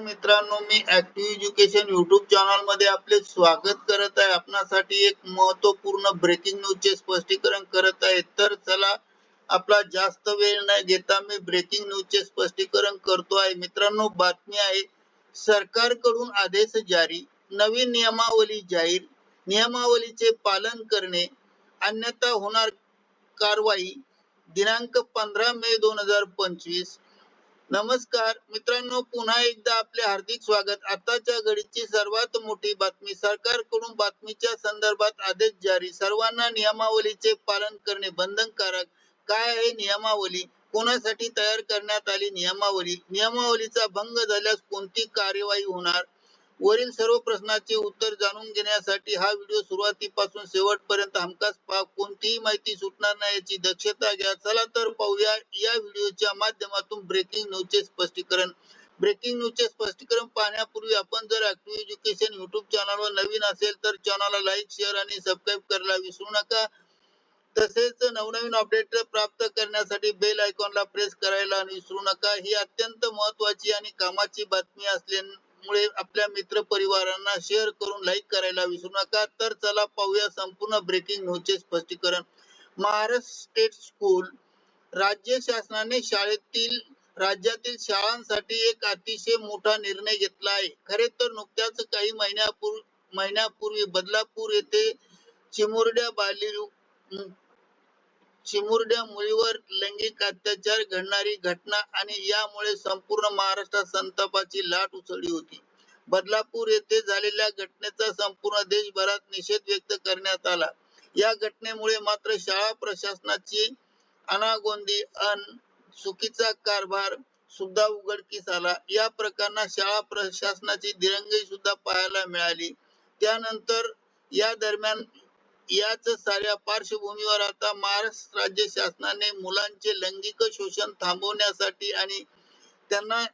मित्रांनो मी active education YouTube चॅनलमध्ये आपले स्वागत करत आहे. आपणासाठी एक महत्त्वपूर्ण ब्रेकिंग न्यूज चे स्पष्टीकरण करत आहे. तर चला आपला जास्त वेळ न घेता मी ब्रेकिंग न्यूज चे स्पष्टीकरण करतो आहे. मित्रांनो बातमी आहे सरकारकडून आदेश जारी नवीन नियमावली जाहीर नियमावलीचे पालन करणे अन्यथा होणार कारवाई दिनांक पंधरा मे दोन हजार पंचवीस नमस्कार. मित्रांनो पुन्हा एकदा आपले हार्दिक स्वागत. आताच्या घडीची सर्वात मोठी बातमी सरकारकडून बातमीच्या संदर्भात आदेश जारी. सर्वांना नियमावलीचे पालन करणे बंधनकारक. काय आहे नियमावली? कोणासाठी तयार करण्यात आली नियमावली? नियमावलीचा भंग झाल्यास कोणती कार्यवाही होणार? वरील सर्व प्रश्नाचे उत्तर जाणून घेण्यासाठी हा व्हिडिओ सुरुवातीपासून शेवटपर्यंत हमखास पहा. कोणतीही माहिती सुटणार नाही याची दक्षता घ्या. चला तर पाहूया या व्हिडिओच्या माध्यमातून ब्रेकिंग न्यूजचे स्पष्टीकरण. ब्रेकिंग न्यूजचे स्पष्टीकरण पाहण्यापूर्वी आपण जर ऍक्टिव्ह एज्युकेशन युट्यूब चॅनलवर नवीन असेल तर चॅनलला लाईक शेअर आणि सबस्क्राईब करायला विसरू नका. तसेच नवनवीन अपडेट प्राप्त करण्यासाठी बेल आयकॉनला प्रेस करायला विसरू नका. ही अत्यंत महत्वाची आणि कामाची बातमी मुळे आपल्या मित्र परिवारांना शेअर करून लाईक करायला विसरू नका. तर चला पाहूया संपूर्ण ब्रेकिंग न्यूजचे स्पष्टीकरण. महाराष्ट्र स्टेट स्कूल राज्य शासनाने शाळेतील राज्यातील शाळांसाठी एक अतिशय मोठा निर्णय घेतला आहे. खरे तर नुकत्याच काही महिन्यापूर्वी महिन्यापूर्वी बदलापूर येथे चिमुरड्या बाली चिमुरड्या मुलीवर लैंगिक अत्याचार घडणारी घटना आणि यामुळे संपूर्ण महाराष्ट्रात संतापाची लाट उसळली होती. बदलापूर येथे झालेल्या घटनेचा संपूर्ण देशभरात निषेध व्यक्त करण्यात आला. या घटनेमुळे मात्र शाळा प्रशासनाची अनागोंदी अन चुकीचा कारभार सुद्धा उघडकीस आला. या प्रकरणात शाळा प्रशासनाची दिरंगाई सुद्धा पाहायला मिळाली. त्यानंतर या दरम्यान याच साऱ्या पार्श्वभूमीवर आता महाराष्ट्र राज्य शासनाने मुलांचे लैंगिक शोषण थांबवण्यासाठी आणि त्यांना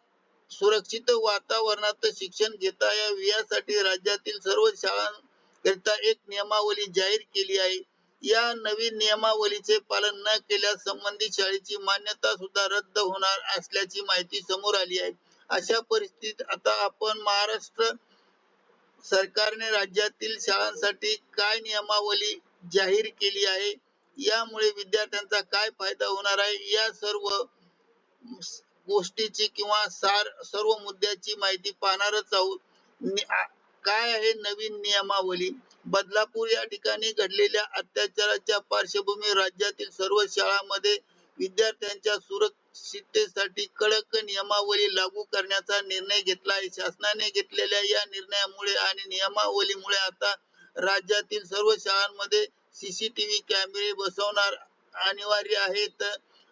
सुरक्षित वातावरणात शिक्षण घेता यावे यासाठी राज्यातील सर्व शाळांकरिता एक नियमावली जाहीर केली आहे. या नवीन नियमावलीचे पालन न केल्यास संबंधित शाळेची मान्यता सुद्धा रद्द होणार असल्याची माहिती समोर आली आहे. अशा परिस्थितीत आता आपण महाराष्ट्र सरकारने राज्यातील शाळांसाठी काय नियमावली जाहीर केली आहे? यामुळे विद्यार्थ्यांचा काय फायदा होणार आहे? या सर्व गोष्टीची किंवा सार सर्व मुद्द्याची माहिती पाहणारच आहोत. काय आहे नवीन नियमावली? बदलापूर या ठिकाणी घडलेल्या अत्याचाराच्या पार्श्वभूमीवर राज्यातील सर्व शाळांमध्ये विद्यार्थ्यांच्या सुरक्षिततेसाठी कडक नियमावली लागू करण्याचा निर्णय घेतला आहे. शासनाने घेतलेल्या या निर्णयामुळे आणि नियमावलीमुळे आता राज्यातील सर्व शाळांमध्ये सीसीटीव्ही कॅमेरे बसवणार अनिवार्य आहेत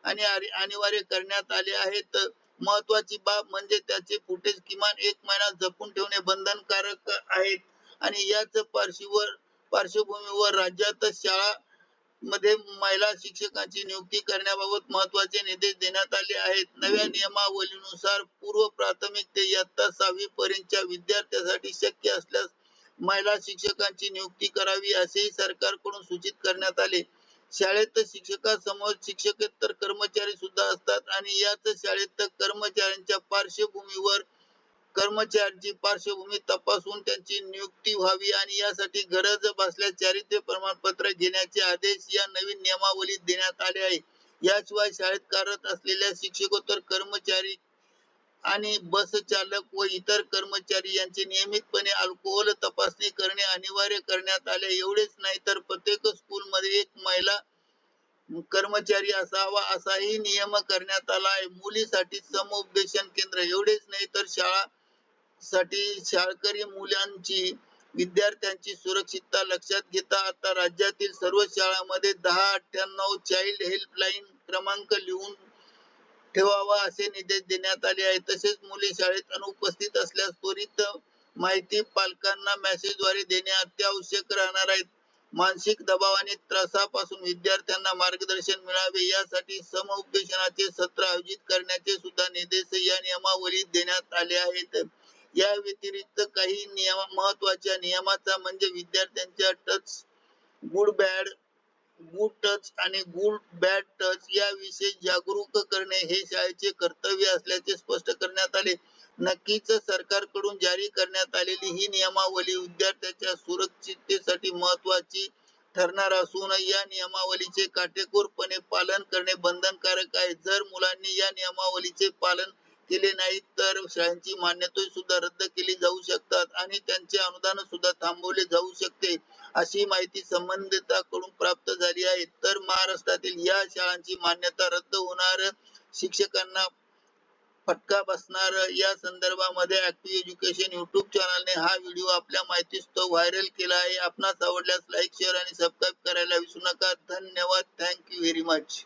आणि अनिवार्य करण्यात आले आहेत. महत्वाची बाब म्हणजे त्याचे फुटेज किमान एक महिना जपून ठेवणे बंधनकारक आहेत. आणि याच पार्श्ववर पार्श्वभूमीवर राज्यात शाळा मध्ये महिला शिक्षकांची नियुक्ती करण्याबाबत महत्त्वाचे निर्देश देण्यात आले आहेत. नव्या नियमावलीनुसार पूर्व प्राथमिक ते इयत्ता सहावी पर्यंतच्या विद्यार्थ्यांसाठी शक्य असल्यास महिला शिक्षकांची नियुक्ती करावी असेही सरकारकडून सूचित करण्यात आले. शाळेत शिक्षकासमोर शिक्षकेतर कर्मचारी सुद्धा असतात आणि याच शाळेत कर्मचाऱ्यांच्या पार्श्वभूमीवर कर्मचाऱ्यांची पार्श्वभूमी तपासून त्यांची नियुक्ती व्हावी आणि यासाठी गरज भासल्यास चारित्र्य प्रमाणपत्र घेण्याचे आदेश या नवीन नियमावलीत देण्यात आले आहे. याशिवाय शाळेत कार्यरत असलेल्या शिक्षकोत्तर कर्मचारी आणि बस चालक व इतर कर्मचारी यांचे नियमितपणे अल्कोहोल तपासणी करणे अनिवार्य करण्यात आले. एवढेच नाही तर प्रत्येक स्कूल मध्ये एक महिला कर्मचारी असावा असाही नियम करण्यात आला आहे. मुलीसाठी समुपदेशन केंद्र. एवढेच नाही तर शाळा साठी शाळकरी मुलांची विद्यार्थ्यांची सुरक्षितता लक्षात घेता आता राज्यातील सर्व शाळांमध्ये दहा अठ्ठ्याण्णव चाइल्ड हेल्पलाईन क्रमांक लिहून ठेवावा असे निर्देश देण्यात आले आहेत. तसेच मुले शाळेत अनुपस्थित असल्यास त्वरित माहिती पालकांना मेसेजद्वारे देणे अत्यावश्यक राहणार आहेत मानसिक दबाव आणि त्रासापासून विद्यार्थ्यांना मार्गदर्शन मिळावे यासाठी समुपदेशनाचे सत्र आयोजित करण्याचे सुद्धा निर्देश या नियमावलीत देण्यात आले आहेत. या व्यतिरिक्त काही नियम महत्त्वाच्या नियमाचा म्हणजे विद्यार्थ्यांच्या touch good bad good touch आणि गुड बॅड टच याविषयी जागरूक करणे हे शाळेचे कर्तव्य असल्याचे स्पष्ट करण्यात आले. नक्कीच सरकारकडून जारी करण्यात आलेली ही नियमावली विद्यार्थ्याच्या सुरक्षिततेसाठी महत्वाची ठरणार असून या नियमावलीचे काटेकोरपणे पालन करणे बंधनकारक आहे. जर मुलांनी या नियमावलीचे पालन केले नाही तर शाळांची मान्यता सुद्धा रद्द केली जाऊ शकतात आणि त्यांचे अनुदान सुद्धा थांबवले जाऊ शकते अशी माहिती संबंधिताकडून प्राप्त झाली आहे. तर महाराष्ट्रातील या शाळांची मान्यता रद्द होणार शिक्षकांना फटका बसणार या संदर्भामध्ये ऍक्टिव्ह एज्युकेशन युट्यूब चॅनलने हा व्हिडिओ आपल्या माहितीस्तव व्हायरल केला आहे. आपणास आवडल्यास लाईक शेअर आणि सबस्क्राईब करायला विसरू नका. धन्यवाद. Thank you very much